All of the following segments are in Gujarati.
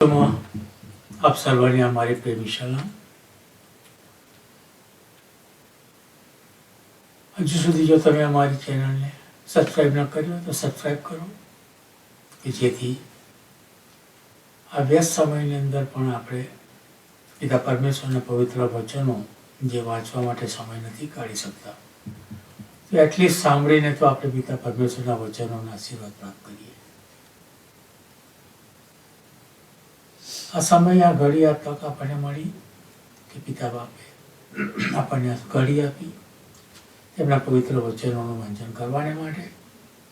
આપ સર્વની અમારી પ્રેમી સલામ હજુ સુધી જો તમે અમારી ચેનલને સબસ્ક્રાઈબ ન કર્યો તો સબસ્ક્રાઈબ કરો કે જેથી આ વ્યસ્ત સમયની અંદર પણ આપણે પિતા પરમેશ્વરના પવિત્ર વચનો જે વાંચવા માટે સમય નથી કાઢી શકતા, તો એટલીસ્ટ સાંભળીને તો આપણે પિતા પરમેશ્વરના વચનોના આશીર્વાદ પ્રાપ્ત કરીએ. આ સમય આ ઘડી આ તક આપણને મળી કે પિતા બાપે આપણને ઘડી આપી, તેમના પવિત્ર વચનોનું વાંચન કરવાને માટે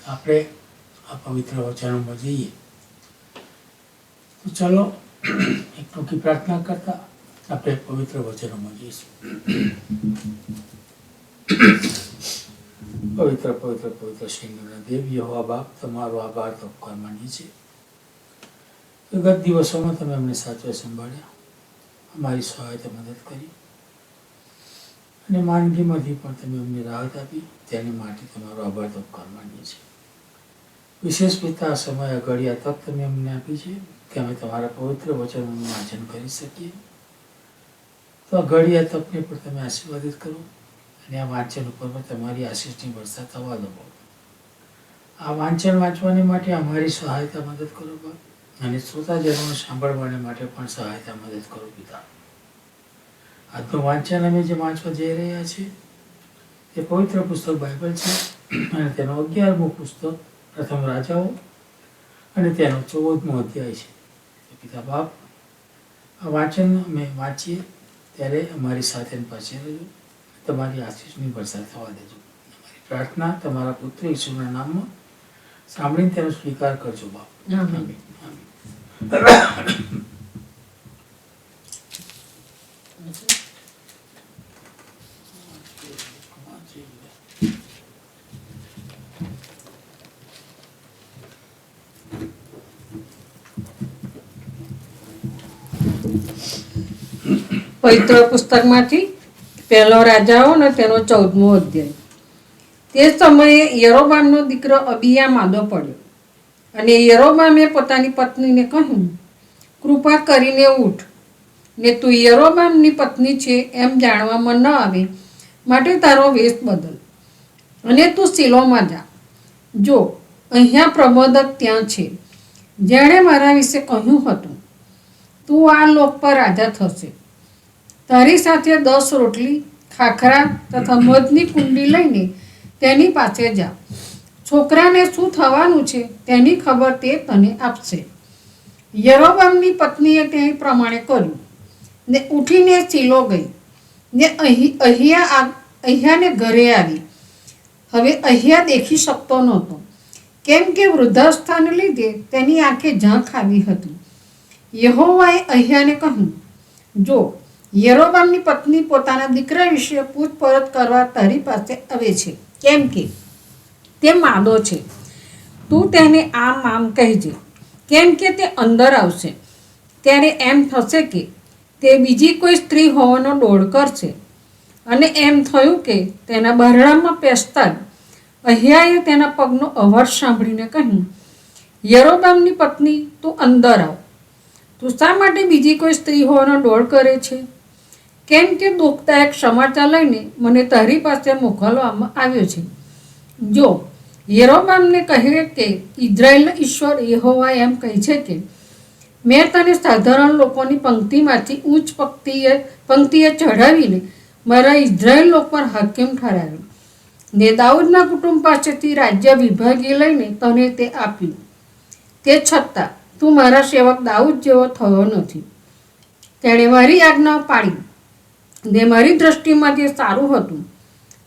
આપણે આ પવિત્ર વચનોમાં જઈએ. તો ચલો, એક ટૂંકી પ્રાર્થના કરતા આપણે પવિત્ર વચનોમાં જઈશું. પવિત્ર પવિત્ર પવિત્ર શ્રીના દેવ યહોવા બાપ, તમારો આભાર તો કરવાની તો ગત દિવસોમાં તમે અમને સાચવે સંભાળ્યા. અમારી સહાયતા મદદ કરી. અને માંદગીમાંથી પણ તમે અમને રાહત આપી. તેની માટે તમારો આભાર તો માનીએ છીએ. વિશેષ પિતા આ સમય અઘડી આ તક તમે અમને આપી છે કે અમે તમારા પવિત્ર વચનોનું વાંચન કરી શકીએ. તો આ ઘડી આ તકને પણ તમે આશીર્વાદિત કરો અને આ વાંચન ઉપર પણ તમારી આશીષની વર્ષા થવા દો. આ વાંચન વાંચવાની માટે અમારી સહાયતા મદદ કરો બાપ. અને શ્રોતાજનોને સાંભળવાને માટે પણ સહાયતા મદદ કરો પિતા. આજનું વાંચન અમે જે વાંચવા જઈ રહ્યા છીએ તે પવિત્ર પુસ્તક બાઇબલ છે અને તેનો અગિયારમું પુસ્તક પ્રથમ રાજાઓ અને તેનો ચૌદમો અધ્યાય છે. પિતા બાપ, આ વાંચન અમે વાંચીએ ત્યારે અમારી સાથે પાસે રહેજો. તમારી આશીષની વરસાદ થવા દેજો. અમારી પ્રાર્થના તમારા પુત્ર ઈશ્વરના નામમાં સાંભળીને તેનો સ્વીકાર કરજો બાપ. પવિત્ર પુસ્તકમાંથી પહેલો રાજાઓ અને તેનો ચૌદમો અધ્યાય. તે સમયે યરોબામનો દીકરો અબિયા માદો પડ્યો. અને યરોબામે પોતાની પત્નીને કહ્યું, કૃપા કરીને ઉઠ. ને તું યરોબામની પત્ની છે એમ જાણવામાં ન આવે, માટે તારો વેશ બદલ. અને તું સિલોમાં જા. જો, અહીંયા પ્રબોધક ત્યાં છે. જેણે મારા વિશે કહ્યું હતું, તું આ લોક પર રાજા થશે. તારી સાથે દસ રોટલી, ખાખરા તથા મધની કુંડી લઈને તેની પાસે જા. છોકરાને શું થવાનું છે તેની ખબર તે તને આપશે. યરોબામની પત્નીએ તે પ્રમાણે કર્યું ને ઉઠીને ચીલો ગઈ ને અહીં અહીંયા અહીંયાને ઘરે આવી. હવે અહીંયા દેખી શકતો નહોતો. કેમ કે વૃદ્ધાસ્થાને લીધે તેની આંખે ઝાંખ આવી હતી. યહોવાએ અહીંયાને કહ્યું, જો, યરોબામની પત્ની પોતાના દીકરા વિશે પૂછપરછ કરવા તારી પાસે આવે છે. કેમ કે તે માદો છે. તું તેને આમ આમ કહેજે, કેમ કે તે અંદર આવશે. ત્યારે એમ થશે કે તે બીજી કોઈ સ્ત્રી હોવાનો ડોળ કરશે અને એમ થયું કે તેના બરડામાં પેસતા અહિયાએ તેના પગનો અવાજ સાંભળીને કહ્યું, યરોબામની પત્ની, તું અંદર આવ. તું શા માટે બીજી કોઈ સ્ત્રી હોવાનો ડોળ કરે છે? કેમ કે દુઃખદાયક સમાચાર લઈને મને તારી પાસે મોકલવામાં આવ્યો છે. જો યરોબામને કહે કે, ઇઝરાયેલના ઈશ્વર યહોવા એમ કહે છે કે, મેં તને સાધારણ લોકોની પંક્તિમાંથી ઉચ્ચ પંક્તિએ પંક્તિએ ચઢાવીને મારા ઇઝરાયલ લોકો પર હાકીમ ઠરાવ્યો. ને દાઉદના કુટુંબ પાસેથી રાજ્ય વિભાગી લઈને તને તે આપ્યું. તે છતાં તું મારા સેવક દાઉદ જેવો થયો નથી. તેણે મારી આજ્ઞા પાડી. ને મારી દ્રષ્ટિમાં જે સારું હતું.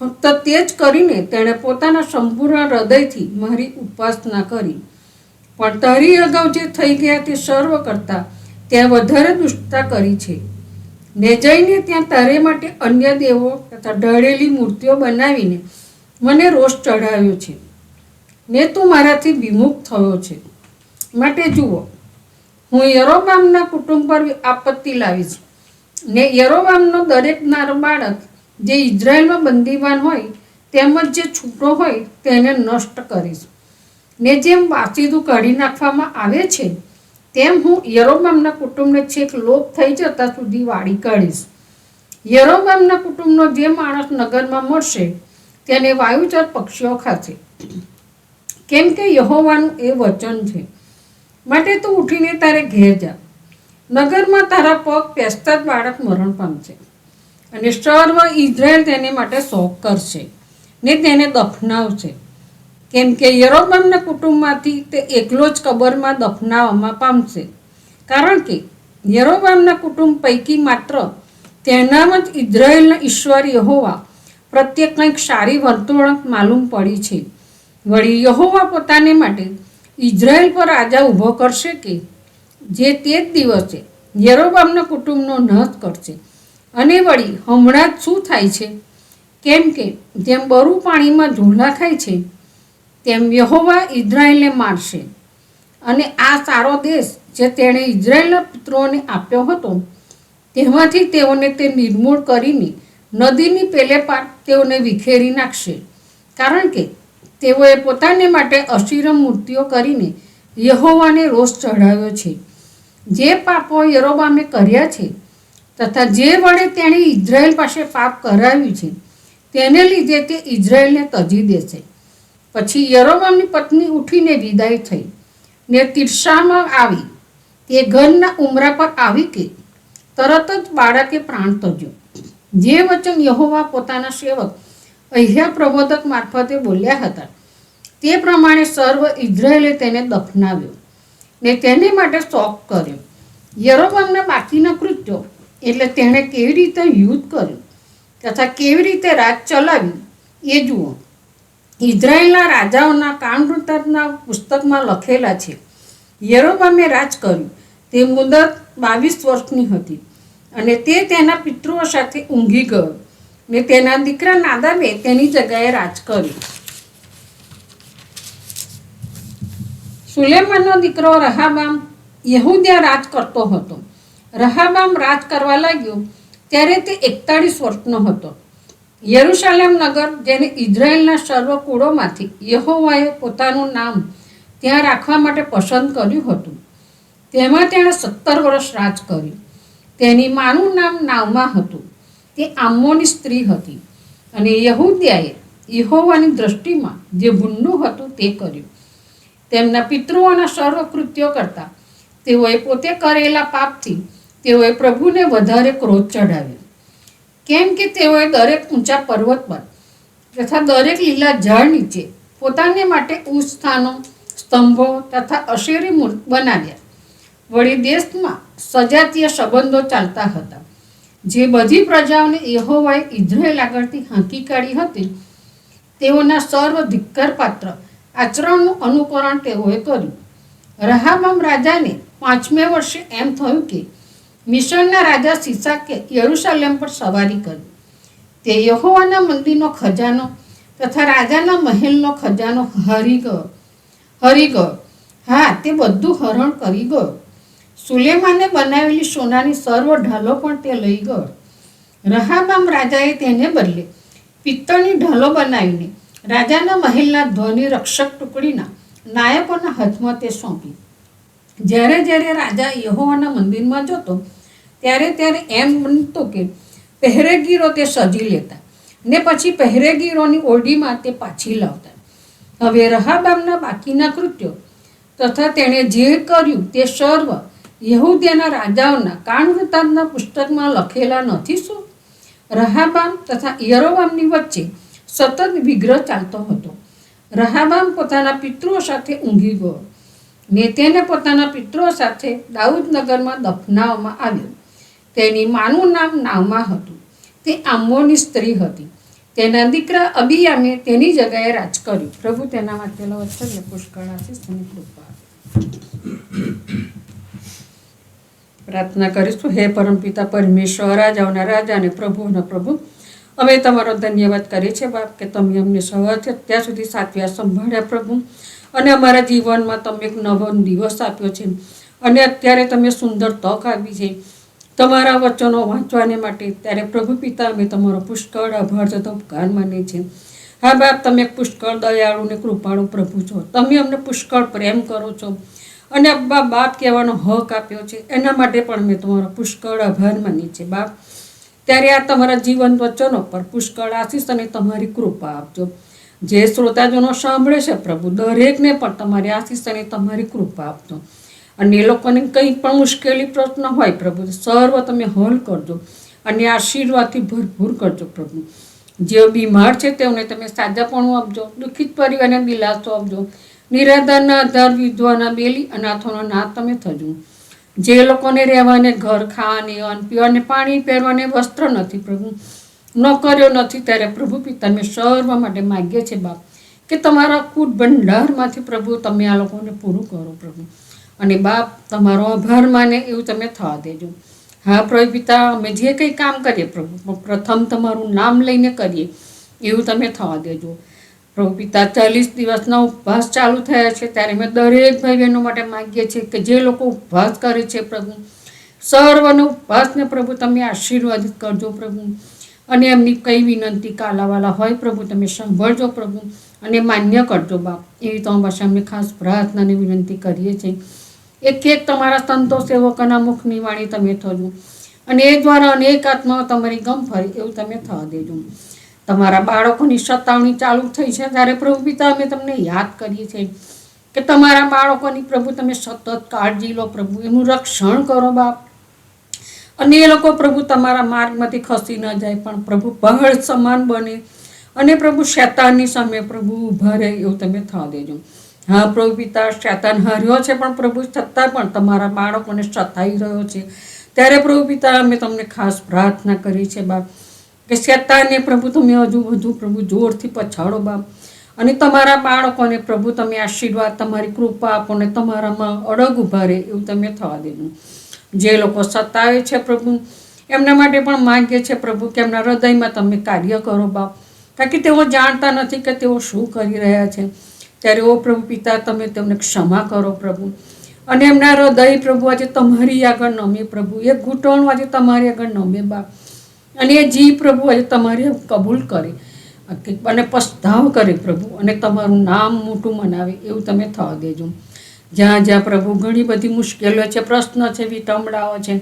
ફક્ત તે જ કરીને તેણે પોતાના સંપૂર્ણ હૃદયથી મારી ઉપાસના કરી. પણ તારી અગાઉ જે થઈ ગયા તે સર્વ કરતાં ત્યાં વધારે દુષ્ટતા કરી છે. ને જઈને ત્યાં તારે માટે અન્ય દેવો તથા ઢળેલી મૂર્તિઓ બનાવીને મને રોષ ચઢાવ્યો છે. ને તું મારાથી વિમુખ થયો છે. માટે જુઓ, હું યરોબામના કુટુંબ પર આપત્તિ લાવીશ. ને યરોબામનો દરેક નાર બાળક જે ઇઝરાયલમાં બંદીવાન હોય, તેમજ જે છૂટો હોય, તેને નષ્ટ કરીશ. ને જેમ વાસીદું કાઢી નાખવામાં આવે છે, તેમ હું યરોબામના કુટુંબને છેક લોપ થઈ જતા સુધી વાળી કાઢીશ. યરોબામના કુટુંબનો જે માણસ નગરમાં મળશે, તેને વાયુચર પક્ષીઓ ખાશે. કેમ કે યહોવાનું એ વચન છે. માટે તું ઉઠીને તારે ઘેર જા. નગરમાં તારા પગ પેસતા બાળક મરણ પામશે. અને સર્વ ઇઝરાયલ તેને માટે શોક કરશે ને તેને દફનાવશે. કેમ કે યરોબામના કુટુંબમાંથી તે એકલો જ કબરમાં દફનાવવામાં પામશે. કારણ કે યરોબામના કુટુંબ પૈકી માત્ર તેનામાં જ ઇઝરાયલના ઈશ્વર યહોવા પ્રત્યે કંઈક સારી વર્તણૂક માલુમ પડી છે. વળી યહોવા પોતાને માટે ઇઝરાયલ પર રાજા ઊભો કરશે કે જે તે જ દિવસે યરોબામના કુટુંબનો નાશ કરશે. અને વળી હમણાં જ શું થાય છે? કેમ કે જેમ બરુ પાણીમાં ઝોલા ખાય છે, તેમ યહોવા ઇઝરાયલને મારશે. અને આ સારો દેશ જે તેણે ઇઝરાયેલના પુત્રોને આપ્યો હતો, તેમાંથી તેઓને તે નિર્મૂળ કરીને નદીની પેલે પાર તેઓને વિખેરી નાખશે. કારણ કે તેઓએ પોતાને માટે અશિરમ મૂર્તિઓ કરીને યહોવાને રોષ ચઢાવ્યો છે. જે પાપો યરોબામે કર્યા છે તથા જે વડે તેણે ઇઝરાયલ પાસે પાપ કરાવ્યું છે, તેને લીધે તે ઇઝરાયલને તજી દેશે પછી યરોબામની પત્ની ઉઠીને વિદાય થઈ ને તીર્ષામાં આવી. તે ઘરના ઉમરા પર આવી કે, તરત જ બાળકે પ્રાણ તજ્યો. જે વચન યહોવા પોતાના સેવક અહ્યા પ્રબોધક મારફતે બોલ્યા હતા. તે પ્રમાણે સર્વ ઇઝરાયેલે તેને દફનાવ્યો ને તેને માટે શોક કર્યો. યરોબામના બાકીના કૃત્યો એટલે તેણે કેવી રીતે યુદ્ધ કર્યું તથા કેવી રીતે રાજ ચલાવ્યું એ જુઓ. ઇઝરાયલના રાજાઓના કામૃતના પુસ્તકમાં લખેલા છે, યરોબામે રાજ કર્યું. તે મુદત બાવીસ વર્ષની હતી અને તે તેના પિતૃઓ સાથે ઊંઘી ગયો. ને તેના દીકરા નાદાબે તેની જગ્યાએ રાજ કર્યું. સુલેમાનનો દીકરો રહાબામ યહૂદિયા રાજ કરતો હતો. રહાબામ રાજ કરવા લાગ્યો ત્યારે તે એકતાળીસ વર્ષનો હતો. યરુશાલેમ નગર, જેને ઇઝરાયલના સર્વ કુળોમાંથી યહોવાએ પોતાનું નામ ત્યાં રાખવા માટે પસંદ કર્યું હતું. તેમાં તેણે સત્તર વર્ષ રાજ કર્યું. તેની માનું નામ નાવમાં હતું. તે આમ્મોની સ્ત્રી હતી અને યહૂદિયાએ યહોવાની દ્રષ્ટિમાં જે ભૂંડું હતું તે કર્યું. તેમના પિતૃઓના સર્વ કૃત્યો કરતા તેઓએ પોતે કરેલા પાપથી તેઓએ પ્રભુને વધારે ક્રોધ ચઢાવ્યો. કેમ કે તેઓએ દરેક ઊંચા પર્વત પર તથા દરેક લીલા ઝાડ નીચે પોતાને માટે ઉચ્ચ સ્થાનો, સ્તંભો તથા અશેરી મૂર્ત બનાવ્યા. વળી દેશમાં સજાતીય સંબંધો ચાલતા હતા. જે બધી પ્રજાઓને યહોવાએ ઇઝરાયેલ આગળથી હાંકી કાઢી હતી, તેઓના સર્વ ધિક્કાર પાત્ર આચરણનું અનુકરણ તેઓએ કર્યું. રહાબામ રાજાને પાંચમે વર્ષે એમ થયું કે મિશરના રાજા સિસાકે યરુશલેમ પર સવારી કરી. તે યહોવાના મંદિરનો ખજાનો તથા રાજાના મહેલનો ખજાનો હરી ગયો. હરી ગયો. હા, તે બધું હરણ કરી ગયો. સુલેમાને બનાવેલી સોનાની સર્વ ઢાલો પણ તે લઈ ગયો. રહાબામ રાજાએ તેને બદલે પિત્તળની ઢાલો બનાવીને રાજાના મહેલના ધ્વનિ રક્ષક ટુકડીના નાયકોના હાથમાં તે સોંપી. જ્યારે જ્યારે રાજા યહોવાના મંદિરમાં જતો ત્યારે ત્યારે એમ બનતું કે પહેરેગીરો તે સજી લેતા ને પછી પહેરેગીરોની ઓરડીમાં તે પાછી લાવતા. હવે રહાબામના બાકીના કૃત્યો તથા તેણે જે કર્યું તે સર્વ યહૂદીના રાજાઓના કાણવૃતાંતના પુસ્તકમાં લખેલા નથી શું? રહાબામ તથા યરોબામની વચ્ચે સતત વિગ્રહ ચાલતો હતો. રહાબામ પોતાના પિતૃઓ સાથે ઊંઘી ગયો ને તેને પોતાના પિતૃઓ સાથે દાઉદનગરમાં દફનાવવામાં આવ્યો. તેની માનું નામ નાવમાં હતું. તે આમ્મોની સ્ત્રી હતી. તેના દીકરા અબિયામે તેની જગ્યાએ રાજ કર્યું. પ્રભુ, તેના માટે વચનને પુષ્કળ આશીષ તેની કૃપા પ્રાર્થના કરીશું. હે પરમપિતા પરમેશ્વર રાજાઓના રાજા અને પ્રભુના પ્રભુ, અમે તમારો ધન્યવાદ કરીએ છીએ બાપ, કે તમે અમને સવારથી અત્યાર સુધી સાચવ્યા સંભાળ્યા પ્રભુ. અને અમારા જીવનમાં તમે એક નવો દિવસ આપ્યો છે. અને અત્યારે તમે સુંદર તક આપી છે. તમારા વચનો વાંચવાને માટે ત્યારે પ્રભુ પિતા, અમે તમારો પુષ્કળ આભાર જતો ઉપકાર માનીએ છીએ. હા બાપ, તમે પુષ્કળ દયાળુ ને કૃપાળુ પ્રભુ છો. તમે અમને પુષ્કળ પ્રેમ કરો છો. અને અબ્બા, બાપ કહેવાનો હક આપ્યો છે. એના માટે પણ મેં તમારો પુષ્કળ આભાર માની છે બાપ, ત્યારે આ તમારા જીવન વચનો પર પુષ્કળ આશીષ અને તમારી કૃપા આપજો. જે શ્રોતાજનો સાંભળે છે પ્રભુ, દરેકને પણ તમારી આશીષ અને તમારી કૃપા આપજો. અને એ લોકોને કંઈ પણ મુશ્કેલી પ્રશ્ન હોય પ્રભુ સર્વ તમે હલ કરજો અને આશીર્વાદથી ભરપૂર કરજો પ્રભુ. જેઓ બીમાર છે તેઓને તમે સાજાપણું આપજો, દુઃખિત પરિવારને દિલાસો આપજો, નિરાધારના આધાર વિધવાના બેલી અનાથોનો નાથ તમે થજો. જે લોકોને રહેવાને ઘર ખાવાને, અન્ન પીવાને, પાણી પહેરવાને વસ્ત્ર નથી પ્રભુ, નોકરીઓ નથી, ત્યારે પ્રભુ પિતા મેં સર્વ માટે માગીએ છીએ બાપ, કે તમારા કુટ ભંડારમાંથી પ્રભુ તમે આ લોકોને પૂરું કરો પ્રભુ. અને બાપ તમારો આભાર માને એવું તમે થવા દેજો. હા પ્રભુ પિતા અમે જે કંઈ કામ કરીએ, પ્રભુ, પ્રથમ તમારું નામ લઈને કરીએ, એવું તમે થવા દેજો. પ્રભુ પિતા ચાલીસ દિવસના ઉપવાસ ચાલુ થયા છે, ત્યારે અમે દરેક ભાઈ બહેનો માટે માગીએ છીએ કે જે લોકો ઉપવાસ કરે છે, પ્રભુ, સર્વનો ઉપવાસને પ્રભુ તમે આશીર્વાદિત કરજો, પ્રભુ. અને એમની કઈ વિનંતી કાલાવાલા હોય, પ્રભુ, તમે સાંભળજો, પ્રભુ, અને માન્ય કરજો બાપ. એવી તો પાસે અમે ખાસ પ્રાર્થનાની વિનંતી કરીએ છીએ. એક એક તમારા સંતો સેવકોના મુખની વાણી તમે થજો. અને એ દ્વારા અનેક આત્માઓ તમારી ગમ ફરી એવું તમે થવા દેજો. તમારા બાળકોની સતાવણી ચાલુ થઈ છે ત્યારે પ્રભુ પિતા અમે તમને યાદ કરીએ છીએ કે તમારા બાળકોની પ્રભુ તમે સતત કાળજી લો પ્રભુ, એનું રક્ષણ કરો બાપ. અને એ લોકો પ્રભુ તમારા માર્ગમાંથી ખસી ન જાય, પણ પ્રભુ પહાડ સમાન બને. અને પ્રભુ શેતાનની સામે પ્રભુ ઊભા રહે એવું તમે થવા દેજો. હા પ્રભુ પિતા શેતાન હર્યો છે પણ પ્રભુ છતાં પણ તમારા બાળકોને સતાઈ રહ્યો છે. ત્યારે પ્રભુ પિતા અમે તમને ખાસ પ્રાર્થના કરી છે, બાપ, કે શેતાને પ્રભુ તમે હજુ વધુ પ્રભુ જોરથી પછાડો, બાપ. અને તમારા બાળકોને પ્રભુ તમે આશીર્વાદ, તમારી કૃપા આપો ને તમારામાં અડગ ઊભા રહે એવું તમે થવા દેજો. જે લોકો સતાવે છે પ્રભુ, એમના માટે પણ માગીએ છે પ્રભુ કે એમના હૃદયમાં તમે કાર્ય કરો, બાપ. કારણ કે તેઓ જાણતા નથી કે તેઓ શું કરી રહ્યા છે. ત્યારે, ઓ પ્રભુ પિતા, તમે તેમને ક્ષમા કરો પ્રભુ. અને એમના હૃદય પ્રભુ, આજે તમારી આગળ નમે પ્રભુ. એ ઘૂંટણ આજે તમારી આગળ નમે બાપ અને એ જી પ્રભુ આજે તમારી કબૂલ કરે. અને પસ્તાવ કરે પ્રભુ અને તમારું નામ મોટું મનાવે, એવું તમે થવા દેજો. જ્યાં જ્યાં પ્રભુ, ઘણી બધી મુશ્કેલીઓ છે, પ્રશ્ન છે વિટંબડાઓ છે,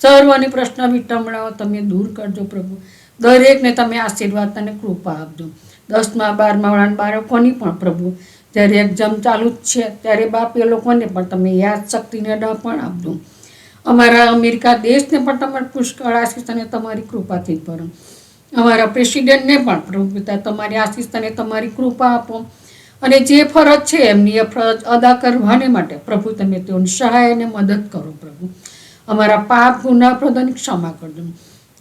સર્વની પ્રશ્ન વિટંબડાઓ તમે દૂર કરજો પ્રભુ. દરેકને તમે આશીર્વાદ અને કૃપા આપજો. દસમા, બારમા વાળા બાળકોની પણ પ્રભુ. જ્યારે એક્ઝામ ચાલુ જ છે, ત્યારે બાપ એ લોકોને પણ તમે યાદ શક્તિને ન પણ આપજો. અમારા અમેરિકા દેશને પણ તમારે પુષ્કળ આશીષ અને તમારી કૃપાથી ભરો. અમારા પ્રેસિડેન્ટને પણ પ્રભુ પિતા તમારી આશીષ અને તમારી કૃપા આપો. અને જે ફરજ છે, એમની એ ફરજ અદા કરવાને માટે પ્રભુ તમે તેઓની સહાય અને મદદ કરો પ્રભુ. અમારા પાપ ગુના પ્રદાન ક્ષમા કરજો.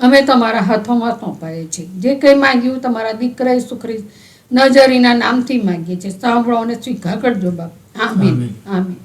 અમે તમારા હાથોમાં સોંપાઈએ છીએ. જે કંઈ માંગ્યું તમારા દીકરા સુખરી નજરીના નામથી માંગીએ છીએ. સાંભળો અને સ્વીકાર કરજો બાપ. આમીન. આમીન.